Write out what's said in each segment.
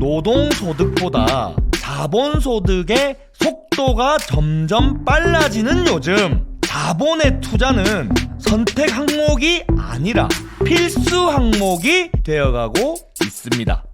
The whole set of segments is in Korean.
노동소득보다 자본소득의 속도가 점점 빨라지는 요즘 자본의 투자는 선택 항목이 아니라 필수 항목이 되어가고 있습니다.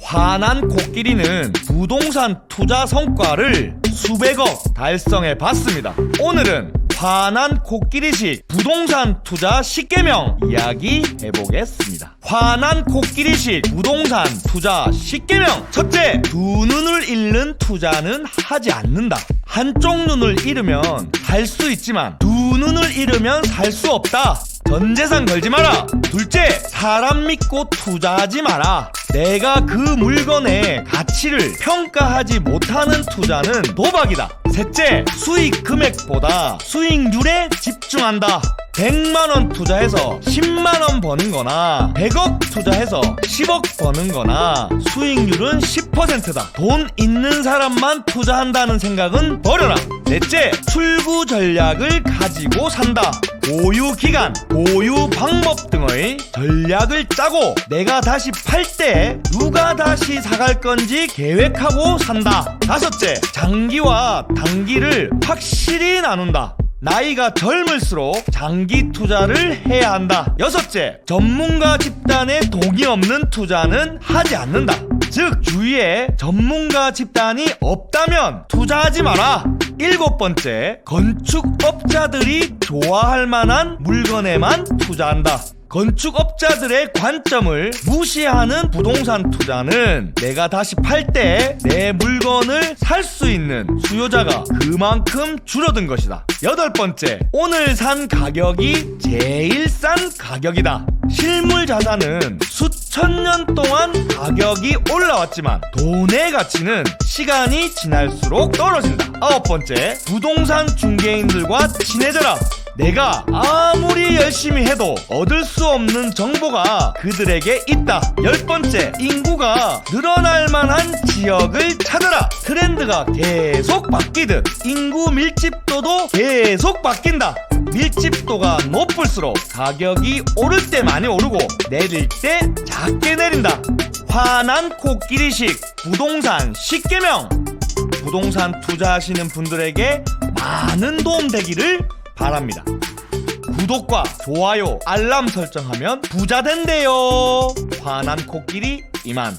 화난 코끼리는 부동산 투자 성과를 수백억 달성해 봤습니다. 오늘은 화난 코끼리식 부동산 투자 10개명 이야기 해보겠습니다. 화난 코끼리식 부동산 투자 10개명 첫째, 두 눈을 잃는 투자는 하지 않는다. 한쪽 눈을 잃으면 살수 있지만 두 눈을 잃으면 살 수 없다. 전 재산 걸지 마라. 둘째, 사람 믿고 투자하지 마라. 내가 그 물건의 가치를 평가하지 못하는 투자는 도박이다. 셋째, 수익 금액보다 수익률에 집중한다. 100만원 투자해서 10만원 버는 거나 100억 투자해서 10억 버는 거나 수익률은 10%다. 돈 있는 사람만 투자한다는 생각은 버려라. 넷째, 출구 전략을 가지고 산다. 보유 기간, 보유 방법 등의 전략을 짜고 내가 다시 팔 때 누가 다시 사갈 건지 계획하고 산다. 다섯째, 장기와 단기를 확실히 나눈다. 나이가 젊을수록 장기 투자를 해야 한다. 여섯째, 전문가 집단의 동의 없는 투자는 하지 않는다. 즉, 주위에 전문가 집단이 없다면 투자하지 마라. 일곱 번째, 건축업자들이 좋아할 만한 물건에만 투자한다. 건축업자들의 관점을 무시하는 부동산 투자는 내가 다시 팔 때 내 물건을 살 수 있는 수요자가 그만큼 줄어든 것이다. 여덟 번째, 오늘 산 가격이 제일 싼 가격이다. 실물 자산은 수천 년 동안 가격이 올라왔지만 돈의 가치는 시간이 지날수록 떨어진다. 아홉 번째, 부동산 중개인들과 친해져라. 내가 아무리 열심히 해도 얻을 수 없는 정보가 그들에게 있다. 열 번째, 인구가 늘어날 만한 지역을 찾아라. 트렌드가 계속 바뀌듯 인구 밀집도도 계속 바뀐다. 밀집도가 높을수록 가격이 오를 때 많이 오르고 내릴 때 작게 내린다. 화난 코끼리식 부동산 10개명. 부동산 투자하시는 분들에게 많은 도움 되기를 바랍니다. 구독과 좋아요, 알람 설정하면 부자 된대요. 화난 코끼리 이만.